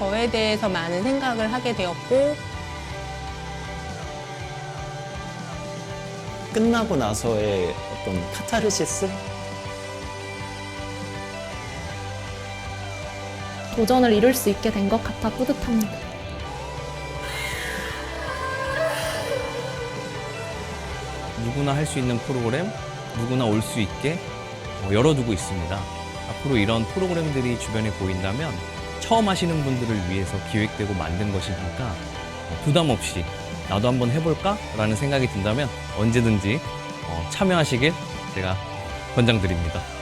저에 대해서 많은 생각을 하게 되었고 끝나고 나서의 어떤 카타르시스? 도전을 이룰 수 있게 된 것 같아 뿌듯합니다. 누구나 할 수 있는 프로그램, 누구나 올 수 있게 어, 열어두고 있습니다. 앞으로 이런 프로그램들이 주변에 보인다면 처음 하시는 분들을 위해서 기획되고 만든 것이니까 어, 부담 없이 나도 한번 해볼까? 라는 생각이 든다면 언제든지 어, 참여하시길 제가 권장드립니다.